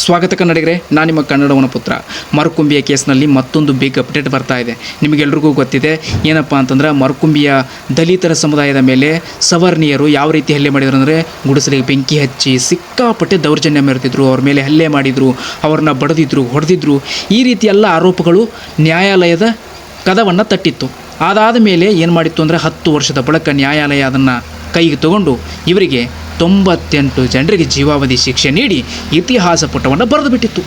ಸ್ವಾಗತ ಕನ್ನಡಿಗರೆ, ನಾನು ನಿಮ್ಮ ಕನ್ನಡವನ ಪುತ್ರ ಮರಕುಂಬಿಯ ಕೇಸ್ನಲ್ಲಿ ಮತ್ತೊಂದು ಬಿಗ್ ಅಪ್ಡೇಟ್ ಬರ್ತಾ ಇದೆ. ನಿಮಗೆಲ್ರಿಗೂ ಗೊತ್ತಿದೆ, ಏನಪ್ಪ ಅಂತಂದ್ರೆ ಮರಕುಂಬಿಯ ದಲಿತರ ಸಮುದಾಯದ ಮೇಲೆ ಸವರ್ಣೀಯರು ಯಾವ ರೀತಿ ಹಲ್ಲೆ ಮಾಡಿದ್ರು ಅಂದರೆ ಗುಡಿಸಲಿಗೆ ಬೆಂಕಿ ಹಚ್ಚಿ ಸಿಕ್ಕಾಪಟ್ಟೆ ದೌರ್ಜನ್ಯ ಮೆರೆತಿದ್ರು ಅವ್ರ ಮೇಲೆ ಹಲ್ಲೆ ಮಾಡಿದರು, ಅವ್ರನ್ನ ಬಡಿದಿದ್ರು, ಹೊಡೆದಿದ್ರು, ಈ ರೀತಿ ಎಲ್ಲ ಆರೋಪಗಳು ನ್ಯಾಯಾಲಯದ ಕದವನ್ನು ತಟ್ಟಿತ್ತು. ಅದಾದ ಮೇಲೆ ಏನು ಮಾಡಿತ್ತು ಅಂದರೆ ಹತ್ತು ವರ್ಷದ ಬಳಿಕ ನ್ಯಾಯಾಲಯ ಅದನ್ನು ಕೈಗೆ ತಗೊಂಡು ಇವರಿಗೆ ತೊಂಬತ್ತೆಂಟು ಜನರಿಗೆ ಜೀವಾವಧಿ ಶಿಕ್ಷೆ ನೀಡಿ ಇತಿಹಾಸ ಪುಟವನ್ನು ಬರೆದು ಬಿಟ್ಟಿತ್ತು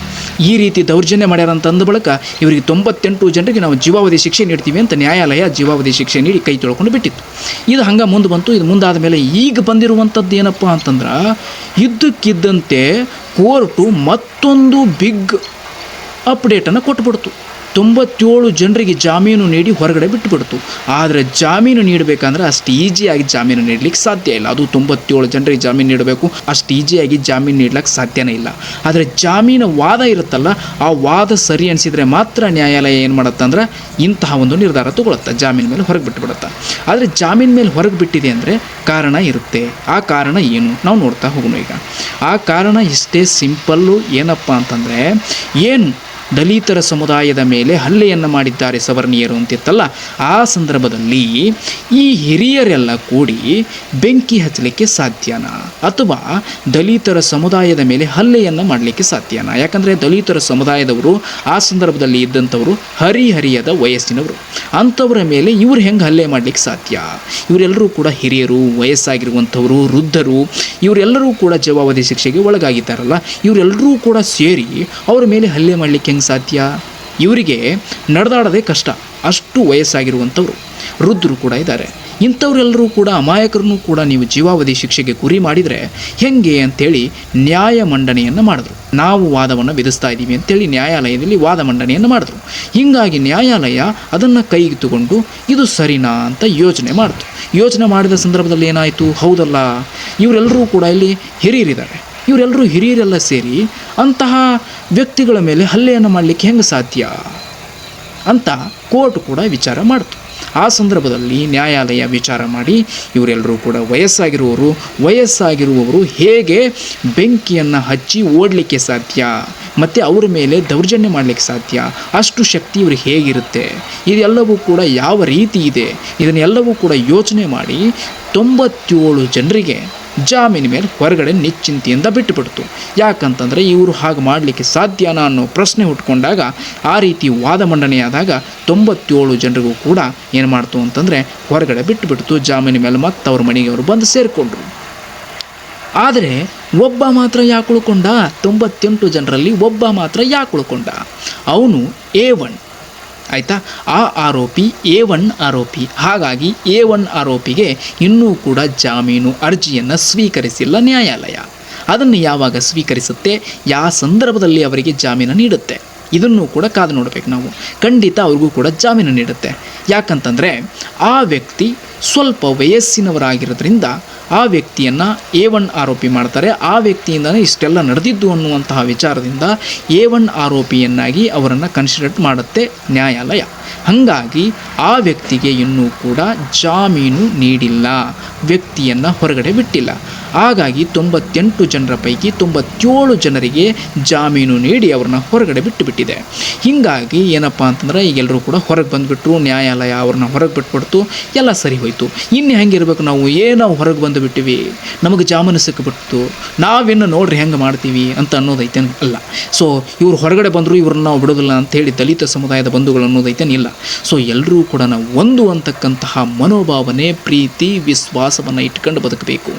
ಈ ರೀತಿ ದೌರ್ಜನ್ಯ ಮಾಡ್ಯಾರ ಅಂದ ಬಳಿಕ ಇವರಿಗೆ ತೊಂಬತ್ತೆಂಟು ಜನರಿಗೆ ನಾವು ಜೀವಾವಧಿ ಶಿಕ್ಷೆ ನೀಡ್ತೀವಿ ಅಂತ ನ್ಯಾಯಾಲಯ ಜೀವಾವಧಿ ಶಿಕ್ಷೆ ನೀಡಿ ಕೈ ತೊಳ್ಕೊಂಡು ಬಿಟ್ಟಿತ್ತು. ಇದು ಹಂಗೆ ಮುಂದೆ ಬಂತು, ಇದು ಮುಂದಾದ ಮೇಲೆ ಈಗ ಬಂದಿರುವಂಥದ್ದು ಏನಪ್ಪ ಅಂತಂದ್ರೆ ಇದ್ದಕ್ಕಿದ್ದಂತೆ ಕೋರ್ಟು ಮತ್ತೊಂದು ಬಿಗ್ ಅಪ್ಡೇಟನ್ನು ಕೊಟ್ಬಿಡ್ತು. ತೊಂಬತ್ತೇಳು ಜನರಿಗೆ ಜಾಮೀನು ನೀಡಿ ಹೊರಗಡೆ ಬಿಟ್ಟುಬಿಡ್ತು ಆದರೆ ಜಾಮೀನು ನೀಡಬೇಕಂದ್ರೆ ಅಷ್ಟು ಈಸಿಯಾಗಿ ಜಾಮೀನು ನೀಡಲಿಕ್ಕೆ ಸಾಧ್ಯ ಇಲ್ಲ. ಅದು ತೊಂಬತ್ತೇಳು ಜನರಿಗೆ ಜಾಮೀನು ನೀಡಬೇಕು. ಅಷ್ಟು ಈಸಿಯಾಗಿ ಜಾಮೀನು ನೀಡಲಿಕ್ಕೆ ಸಾಧ್ಯನೇ ಇಲ್ಲ. ಆದರೆ ಜಾಮೀನು ವಾದ ಇರುತ್ತಲ್ಲ, ಆ ವಾದ ಸರಿ ಅನಿಸಿದರೆ ಮಾತ್ರ ನ್ಯಾಯಾಲಯ ಏನು ಮಾಡುತ್ತೆ ಅಂದ್ರೆ ಇಂತಹ ಒಂದು ನಿರ್ಧಾರ ತಗೊಳುತ್ತೆ. ಜಾಮೀನು ಮೇಲೆ ಹೊರಗೆ ಬಿಟ್ಟುಬಿಡುತ್ತೆ. ಆದರೆ ಜಾಮೀನು ಮೇಲೆ ಹೊರಗೆ ಬಿಟ್ಟಿದೆ ಅಂದರೆ ಕಾರಣ ಇರುತ್ತೆ. ಆ ಕಾರಣ ಏನು? ನಾವು ನೋಡ್ತಾ ಹೋಗೋಣ ಈಗ. ಆ ಕಾರಣ ಇಷ್ಟೇ ಸಿಂಪಲ್ಲು ಏನಪ್ಪ ಅಂತಂದರೆ, ಏನು ದಲಿತರ ಸಮುದಾಯದ ಮೇಲೆ ಹಲ್ಲೆಯನ್ನು ಮಾಡಿದ್ದಾರೆ ಸವರ್ಣೀಯರು ಅಂತಿತ್ತಲ್ಲ, ಆ ಸಂದರ್ಭದಲ್ಲಿ ಈ ಹಿರಿಯರೆಲ್ಲ ಕೂಡಿ ಬೆಂಕಿ ಹಚ್ಚಲಿಕ್ಕೆ ಸಾಧ್ಯನಾ? ಅಥವಾ ದಲಿತರ ಸಮುದಾಯದ ಮೇಲೆ ಹಲ್ಲೆಯನ್ನು ಮಾಡಲಿಕ್ಕೆ ಸಾಧ್ಯನಾ? ಯಾಕಂದರೆ ದಲಿತರ ಸಮುದಾಯದವರು ಆ ಸಂದರ್ಭದಲ್ಲಿ ಇದ್ದಂಥವರು ಹರಿಹರಿಯದ ವಯಸ್ಸಿನವರು. ಅಂಥವರ ಮೇಲೆ ಇವ್ರು ಹೆಂಗೆ ಹಲ್ಲೆ ಮಾಡಲಿಕ್ಕೆ ಸಾಧ್ಯ? ಇವರೆಲ್ಲರೂ ಕೂಡ ಹಿರಿಯರು, ವಯಸ್ಸಾಗಿರುವಂಥವರು, ವೃದ್ಧರು, ಇವರೆಲ್ಲರೂ ಕೂಡ ಜವಾಬ್ದಾರಿ ಶಿಕ್ಷೆಗೆ ಒಳಗಾಗಿದ್ದಾರಲ್ಲ, ಇವರೆಲ್ಲರೂ ಕೂಡ ಸೇರಿ ಅವರ ಮೇಲೆ ಹಲ್ಲೆ ಮಾಡಲಿಕ್ಕೆ ಹೆಂಗೆ ಸಾಧ್ಯ? ಇವರಿಗೆ ನಡೆದಾಡೋದೇ ಕಷ್ಟ. ಅಷ್ಟು ವಯಸ್ಸಾಗಿರುವಂಥವ್ರು. ವೃದ್ಧರು ಕೂಡ ಇದ್ದಾರೆ. ಇಂಥವರೆಲ್ಲರೂ ಕೂಡ, ಅಮಾಯಕರನ್ನು ಕೂಡ ನೀವು ಜೀವಾವಧಿ ಶಿಕ್ಷೆಗೆ ಗುರಿ ಮಾಡಿದರೆ ಹೆಂಗೆ ಅಂತೇಳಿ ನ್ಯಾಯ ಮಂಡನೆಯನ್ನು ಮಾಡಿದ್ರು. ನಾವು ವಾದವನ್ನು ವಿಧಿಸ್ತಾ ಇದ್ದೀವಿ ಅಂತೇಳಿ ನ್ಯಾಯಾಲಯದಲ್ಲಿ ವಾದ ಮಂಡನೆಯನ್ನು ಮಾಡಿದ್ರು. ಹೀಗಾಗಿ ನ್ಯಾಯಾಲಯ ಅದನ್ನು ಕೈಗೆ ತಗೊಂಡು ಇದು ಸರಿನಾ ಅಂತ ಯೋಚನೆ ಮಾಡಿತು. ಯೋಚನೆ ಮಾಡಿದ ಸಂದರ್ಭದಲ್ಲಿ ಏನಾಯಿತು? ಹೌದಲ್ಲ. ಇವರೆಲ್ಲರೂ ಕೂಡ ಇಲ್ಲಿ ಹಿರಿಯರಿದ್ದಾರೆ. ಇವರೆಲ್ಲರೂ ಹಿರಿಯರೆಲ್ಲ ಸೇರಿ ಅಂತಹ ವ್ಯಕ್ತಿಗಳ ಮೇಲೆ ಹಲ್ಲೆಯನ್ನು ಮಾಡಲಿಕ್ಕೆ ಹೆಂಗೆ ಸಾಧ್ಯ? ಅಂತ ಕೋರ್ಟ್ ಕೂಡ ವಿಚಾರ ಮಾಡಿತು. ಆ ಸಂದರ್ಭದಲ್ಲಿ ನ್ಯಾಯಾಲಯ ವಿಚಾರ ಮಾಡಿ ಇವರೆಲ್ಲರೂ ಕೂಡ ವಯಸ್ಸಾಗಿರುವವರು ವಯಸ್ಸಾಗಿರುವವರು ಹೇಗೆ ಬೆಂಕಿಯನ್ನು ಹಚ್ಚಿ ಓಡಲಿಕ್ಕೆ ಸಾಧ್ಯ? ಮತ್ತು ಅವರ ಮೇಲೆ ದೌರ್ಜನ್ಯ ಮಾಡಲಿಕ್ಕೆ ಸಾಧ್ಯ? ಅಷ್ಟು ಶಕ್ತಿ ಇವ್ರಿಗೆ ಹೇಗಿರುತ್ತೆ? ಇದೆಲ್ಲವೂ ಕೂಡ ಯಾವ ರೀತಿ ಇದೆ? ಇದನ್ನೆಲ್ಲವೂ ಕೂಡ ಯೋಚನೆ ಮಾಡಿ ತೊಂಬತ್ತೇಳು ಜನರಿಗೆ ಜಾಮೀನು ಮೇಲೆ ಹೊರಗಡೆ ನಿಶ್ಚಿಂತೆಯಿಂದ ಬಿಟ್ಟುಬಿಡ್ತು. ಯಾಕಂತಂದರೆ ಇವರು ಹಾಗೆ ಮಾಡಲಿಕ್ಕೆ ಸಾಧ್ಯನಾ ಅನ್ನೋ ಪ್ರಶ್ನೆ ಹುಟ್ಕೊಂಡಾಗ ಆ ರೀತಿ ವಾದ ಮಂಡನೆಯಾದಾಗ ತೊಂಬತ್ತೇಳು ಜನರಿಗೂ ಕೂಡ ಏನು ಮಾಡ್ತು ಅಂತಂದರೆ ಹೊರಗಡೆ ಬಿಟ್ಟುಬಿಡ್ತು. ಜಾಮೀನು ಮೇಲೆ ಮತ್ತೆ ಅವ್ರ ಮನೆಗೆ ಅವರು ಬಂದು ಸೇರಿಕೊಂಡ್ರು. ಆದರೆ ಒಬ್ಬ ಮಾತ್ರ ಯಾಕೆ ಉಳ್ಕೊಂಡ ತೊಂಬತ್ತೆಂಟು ಜನರಲ್ಲಿ ಒಬ್ಬ ಮಾತ್ರ ಯಾಕೆ ಉಳ್ಕೊಂಡ ಅವನು ಎ ಒನ್. ಆಯಿತಾ? ಆ ಆರೋಪಿ ಎ ಒನ್ ಆರೋಪಿ. ಹಾಗಾಗಿ ಎ ಒನ್ ಆರೋಪಿಗೆ ಇನ್ನೂ ಕೂಡ ಜಾಮೀನು ಅರ್ಜಿಯನ್ನು ಸ್ವೀಕರಿಸಿಲ್ಲ ನ್ಯಾಯಾಲಯ. ಅದನ್ನು ಯಾವಾಗ ಸ್ವೀಕರಿಸುತ್ತೆ? ಯಾವ ಸಂದರ್ಭದಲ್ಲಿ ಅವರಿಗೆ ಜಾಮೀನು ನೀಡುತ್ತೆ? ಇದನ್ನು ಕೂಡ ಕಾದು ನೋಡಬೇಕು ನಾವು. ಖಂಡಿತ ಅವ್ರಿಗೂ ಕೂಡ ಜಾಮೀನು ನೀಡುತ್ತೆ. ಯಾಕಂತಂದರೆ ಆ ವ್ಯಕ್ತಿ ಸ್ವಲ್ಪ ವಯಸ್ಸಿನವರಾಗಿರೋದ್ರಿಂದ ಆ ವ್ಯಕ್ತಿಯನ್ನು ಎ ಒನ್ ಆರೋಪಿ ಮಾಡ್ತಾರೆ. ಆ ವ್ಯಕ್ತಿಯಿಂದನೇ ಇಷ್ಟೆಲ್ಲ ನಡೆದಿದ್ದು ಅನ್ನುವಂತಹ ವಿಚಾರದಿಂದ ಎ ಒನ್ ಆರೋಪಿಯನ್ನಾಗಿ ಅವರನ್ನು ಕನ್ಸಿಡರ್ ಮಾಡುತ್ತೆ ನ್ಯಾಯಾಲಯ. ಹಾಗಾಗಿ ಆ ವ್ಯಕ್ತಿಗೆ ಇನ್ನೂ ಕೂಡ ಜಾಮೀನು ನೀಡಿಲ್ಲ. ವ್ಯಕ್ತಿಯನ್ನು ಹೊರಗಡೆ ಬಿಟ್ಟಿಲ್ಲ. ಹಾಗಾಗಿ ತೊಂಬತ್ತೆಂಟು ಜನರ ಪೈಕಿ ತೊಂಬತ್ತೇಳು ಜನರಿಗೆ ಜಾಮೀನು ನೀಡಿ ಅವ್ರನ್ನ ಹೊರಗಡೆ ಬಿಟ್ಟು ಬಿಟ್ಟಿದೆ. ಹೀಗಾಗಿ ಏನಪ್ಪ ಅಂತಂದ್ರೆ ಈಗೆಲ್ಲರೂ ಕೂಡ ಹೊರಗೆ ಬಂದುಬಿಟ್ರು, ನ್ಯಾಯಾಲಯ ಅವ್ರನ್ನ ಹೊರಗೆ ಬಿಟ್ಬಿಡ್ತು, ಎಲ್ಲ ಸರಿ ಹೋಯಿತು. ಇನ್ನು ಹೆಂಗಿರ್ಬೇಕು ನಾವು? ಏನೋ ಹೊರಗೆ ಬಂದು ಬಿಟ್ಟಿವಿ. ನಮಗೆ ಜಾಮೀನು ಸಿಕ್ಕಿಬಿಡ್ತು ನಾವೇನು ನೋಡ್ರಿ ಹೆಂಗೆ ಮಾಡ್ತೀವಿ ಅಂತ ಅನ್ನೋದೈತೆ ಅಲ್ಲ. ಸೊ ಇವ್ರು ಹೊರಗಡೆ ಬಂದರು, ಇವ್ರನ್ನ ನಾವು ಬಿಡೋದಿಲ್ಲ ಅಂತೇಳಿ ದಲಿತ ಸಮುದಾಯದ ಬಂಧುಗಳು ಅನ್ನೋದೈತೇನಿಲ್ಲ ಸೊ ಎಲ್ಲರೂ ಕೂಡ ನಾವು ಒಂದು ಅಂತಕ್ಕಂತಹ ಮನೋಭಾವನೆ, ಪ್ರೀತಿ, ವಿಶ್ವಾಸವನ್ನು ಇಟ್ಕೊಂಡು ಬದುಕಬೇಕು.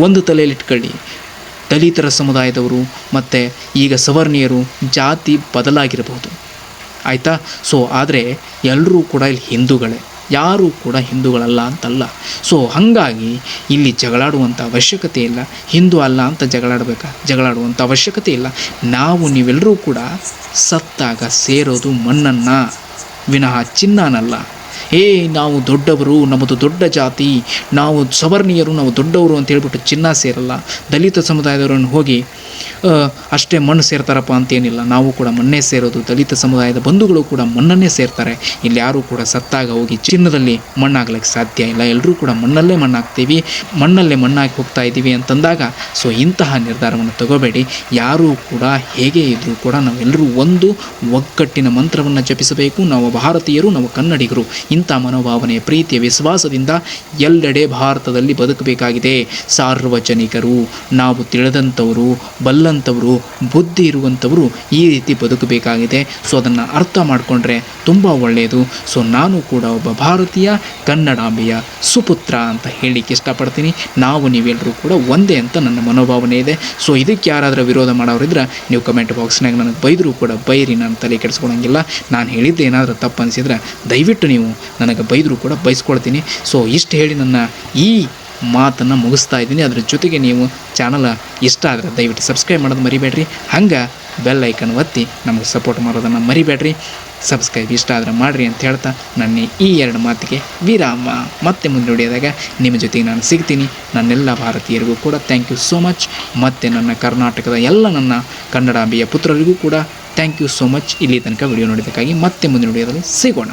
ಒಂದು ತಲೆಯಲ್ಲಿ ಇಟ್ಕೊಳ್ಳಿ. ದಲಿತರ ಸಮುದಾಯದವರು ಮತ್ತು ಈಗ ಸವರ್ಣೀಯರು ಜಾತಿ ಬದಲಾಗಿರಬಹುದು. ಆಯಿತಾ? ಸೊ, ಆದರೆ ಎಲ್ಲರೂ ಕೂಡ ಇಲ್ಲಿ ಹಿಂದೂಗಳೇ. ಯಾರೂ ಕೂಡ ಹಿಂದೂಗಳಲ್ಲ ಅಂತಲ್ಲ. ಸೊ, ಹಾಗಾಗಿ ಇಲ್ಲಿ ಜಗಳಾಡುವಂಥ ಅವಶ್ಯಕತೆ ಇಲ್ಲ. ಹಿಂದೂ ಅಲ್ಲ ಅಂತ ಜಗಳಾಡಬೇಕಾ? ಜಗಳಾಡುವಂಥ ಅವಶ್ಯಕತೆ ಇಲ್ಲ. ನಾವು ನೀವೆಲ್ಲರೂ ಕೂಡ ಸತ್ತಾಗ ಸೇರೋದು ಮಣ್ಣನ್ನು. ವಿನಃ ಚಿನ್ನನಲ್ಲ. ಏ ನಾವು ದೊಡ್ಡವರು, ನಮ್ಮದು ದೊಡ್ಡ ಜಾತಿ, ನಾವು ಸವರ್ಣೀಯರು, ನಾವು ದೊಡ್ಡವರು ಅಂತ ಹೇಳ್ಬಿಟ್ಟು ಚಿನ್ನ ಸೇರಲ್ಲ. ದಲಿತ ಸಮುದಾಯದವರನ್ನು ಹೋಗಿ ಅಷ್ಟೇ ಮಣ್ಣು ಸೇರ್ತಾರಪ್ಪ ಅಂತೇನಿಲ್ಲ. ನಾವು ಕೂಡ ಮಣ್ಣೇ ಸೇರೋದು. ದಲಿತ ಸಮುದಾಯದ ಬಂಧುಗಳು ಕೂಡ ಮಣ್ಣನ್ನೇ ಸೇರ್ತಾರೆ. ಇಲ್ಲಿ ಯಾರೂ ಕೂಡ ಸತ್ತಾಗ ಹೋಗಿ ಚಿನ್ನದಲ್ಲಿ ಮಣ್ಣಾಗ್ಲಿಕ್ಕೆ ಸಾಧ್ಯ ಇಲ್ಲ. ಎಲ್ಲರೂ ಕೂಡ ಮಣ್ಣಲ್ಲೇ ಮಣ್ಣಾಗ್ತೀವಿ. ಮಣ್ಣಲ್ಲೇ ಮಣ್ಣಾಗಿ ಹೋಗ್ತಾ ಇದ್ದೀವಿ ಅಂತಂದಾಗ, ಸೊ, ಇಂತಹ ನಿರ್ಧಾರವನ್ನು ತಗೋಬೇಡಿ. ಯಾರೂ ಕೂಡ ಹೇಗೆ ಇದ್ದರೂ ಕೂಡ ನಾವೆಲ್ಲರೂ ಒಂದು ಒಗ್ಗಟ್ಟಿನ ಮಂತ್ರವನ್ನು ಜಪಿಸಬೇಕು. ನಾವು ಭಾರತೀಯರು, ನಾವು ಕನ್ನಡಿಗರು. ಇಂಥ ಮನೋಭಾವನೆಯ ಪ್ರೀತಿಯ ವಿಶ್ವಾಸದಿಂದ ಎಲ್ಲೆಡೆ ಭಾರತದಲ್ಲಿ ಬದುಕಬೇಕಾಗಿದೆ. ಸಾರ್ವಜನಿಕರು, ನಾವು ತಿಳಿದಂಥವರು, ಬಲ್ಲಂಥವರು, ಬುದ್ಧಿ ಇರುವಂಥವರು ಈ ರೀತಿ ಬದುಕಬೇಕಾಗಿದೆ. ಸೊ, ಅದನ್ನು ಅರ್ಥ ಮಾಡಿಕೊಂಡ್ರೆ ತುಂಬ ಒಳ್ಳೆಯದು. ಸೊ, ನಾನು ಕೂಡ ಒಬ್ಬ ಭಾರತೀಯ, ಕನ್ನಡಾಂಬೆಯ ಸುಪುತ್ರ ಅಂತ ಹೇಳಲಿಕ್ಕೆ ಇಷ್ಟಪಡ್ತೀನಿ. ನಾವು ನೀವೆಲ್ಲರೂ ಕೂಡ ಒಂದೇ ಅಂತ ನನ್ನ ಮನೋಭಾವನೆ ಇದೆ. ಸೊ, ಇದಕ್ಕೆ ಯಾರಾದರೂ ವಿರೋಧ ಮಾಡೋರಿದ್ರೆ ನೀವು ಕಮೆಂಟ್ ಬಾಕ್ಸ್ನಾಗ ನನಗೆ ಬೈದರೂ ಕೂಡ ಬೈರಿ, ನಾನು ತಲೆ ಕೆಡಿಸ್ಕೊಳಂಗಿಲ್ಲ. ನಾನು ಹೇಳಿದ್ದು ಏನಾದರೂ ತಪ್ಪು ಅನಿಸಿದ್ರೆ ದಯವಿಟ್ಟು ನೀವು ನನಗೆ ಬೈದರೂ ಕೂಡ ಬೈಸ್ಕೊಳ್ತೀನಿ. ಸೊ ಇಷ್ಟು ಹೇಳಿ ನನ್ನ ಈ ಮಾತನ್ನು ಮುಗಿಸ್ತಾ ಇದ್ದೀನಿ. ಅದ್ರ ಜೊತೆಗೆ ನೀವು ಚಾನಲ್ ಇಷ್ಟ ಆದರೆ ದಯವಿಟ್ಟು ಸಬ್ಸ್ಕ್ರೈಬ್ ಮಾಡೋದು ಮರಿಬೇಡ್ರಿ. ಹಂಗೆ ಬೆಲ್ ಐಕನ್ ಒತ್ತಿ ನಮಗೆ ಸಪೋರ್ಟ್ ಮಾಡೋದನ್ನು ಮರಿಬೇಡ್ರಿ. ಸಬ್ಸ್ಕ್ರೈಬ್ ಇಷ್ಟ ಆದರೆ ಮಾಡಿರಿ ಅಂತ ಹೇಳ್ತಾ ನನ್ನ ಈ ಎರಡು ಮಾತಿಗೆ ವಿರಾಮ. ಮತ್ತೆ ಮುಂದುವರಿಯೋದಾಗ ನಿಮ್ಮ ಜೊತೆಗೆ ನಾನು ಸಿಗ್ತೀನಿ. ನನ್ನೆಲ್ಲ ಭಾರತೀಯರಿಗೂ ಕೂಡ ಥ್ಯಾಂಕ್ ಯು ಸೋ ಮಚ್ ಮತ್ತು ನನ್ನ ಕರ್ನಾಟಕದ ಎಲ್ಲ ನನ್ನ ಕನ್ನಡಾಂಬೆಯ ಪುತ್ರರಿಗೂ ಕೂಡ ಥ್ಯಾಂಕ್ ಯು ಸೋ ಮಚ್ ಇಲ್ಲಿ ತನಕ ವಿಡಿಯೋ ನೋಡಿದ್ದಕ್ಕಾಗಿ ಮತ್ತೆ ಮುಂದಿನ ವಿಡಿಯೋದಲ್ಲಿ ಸಿಗೋಣ.